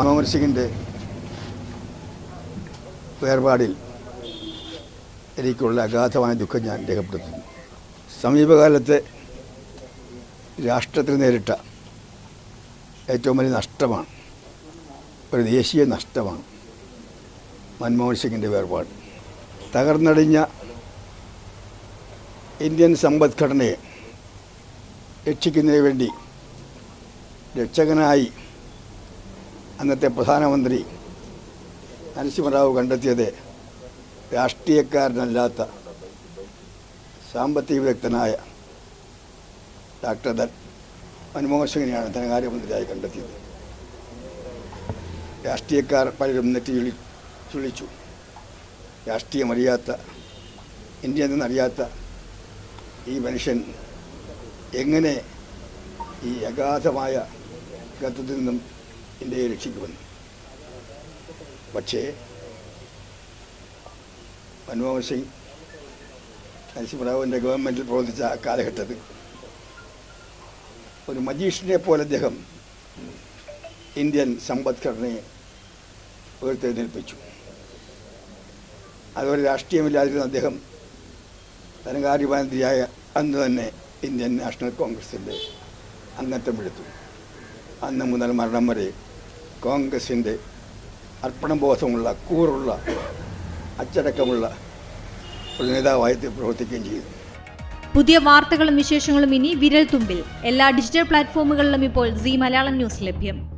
മൻമോഹൻ സിംഗിന്റെ വേർപാടിൽ എനിക്കുള്ള അഗാധമായ ദുഃഖം ഞാൻ രേഖപ്പെടുത്തുന്നു. സമീപകാലത്തെ രാഷ്ട്രത്തിന് നേരിട്ട ഏറ്റവും വലിയ നഷ്ടമാണ് ഒരു ദേശീയ നഷ്ടമാണ് മൻമോഹൻ സിംഗിന്റെ വേർപാട്. തകർന്നടിഞ്ഞ ഇന്ത്യൻ സമ്പദ്ഘടനയെ രക്ഷിക്കുന്നതിന് വേണ്ടി രക്ഷകനായി അന്നത്തെ പ്രധാനമന്ത്രി നരസിംഹറാവു കണ്ടെത്തിയത് രാഷ്ട്രീയക്കാരനല്ലാത്ത സാമ്പത്തിക വിദഗ്ധനായ ഡോക്ടർ മൻമോഹൻ സിംഗിനെയാണ് ധനകാര്യമന്ത്രിയായി കണ്ടെത്തിയത്. രാഷ്ട്രീയക്കാർ പലരും നെറ്റി ചുളി ചുളിച്ചു. രാഷ്ട്രീയമറിയാത്ത ഇന്ത്യ എന്നറിയാത്ത ഈ മനുഷ്യൻ എങ്ങനെ ഈ അഗാധമായ ഗതത്തിൽ നിന്നും ഇന്ത്യയെ രക്ഷിക്കുമെന്ന് പക്ഷേ മൻമോഹൻ സിംഗ് നരസിംഹറാവുവിന്റെ ഗവൺമെന്റിൽ പ്രവർത്തിച്ച ആ കാലഘട്ടത്തിൽ ഒരു മജീഷ്യനെ പോലെ അദ്ദേഹം ഇന്ത്യൻ സമ്പദ്ഘടനയെ ഉയർത്തെഴുന്നേൽപ്പിച്ചു. അതുപോലെ രാഷ്ട്രീയമില്ലാതിരുന്ന അദ്ദേഹം ധനകാര്യമന്ത്രിയായ അന്ന് തന്നെ ഇന്ത്യൻ നാഷണൽ കോൺഗ്രസിന്റെ അംഗത്വം എടുത്തു. അന്ന് മുതൽ മരണം വരെ കോൺഗ്രസിന്റെ അർപ്പണബോധമുള്ള കൂറുള്ള അച്ചടക്കമുള്ള ഒരു നേതാവായി പ്രവർത്തിക്കുകയും ചെയ്തു. പുതിയ വാർത്തകളും വിശേഷങ്ങളും ഇനി വിരൽ തുമ്പിൽ എല്ലാ ഡിജിറ്റൽ പ്ലാറ്റ്ഫോമുകളിലും ഇപ്പോൾ സി മലയാളം ന്യൂസ് ലഭ്യം.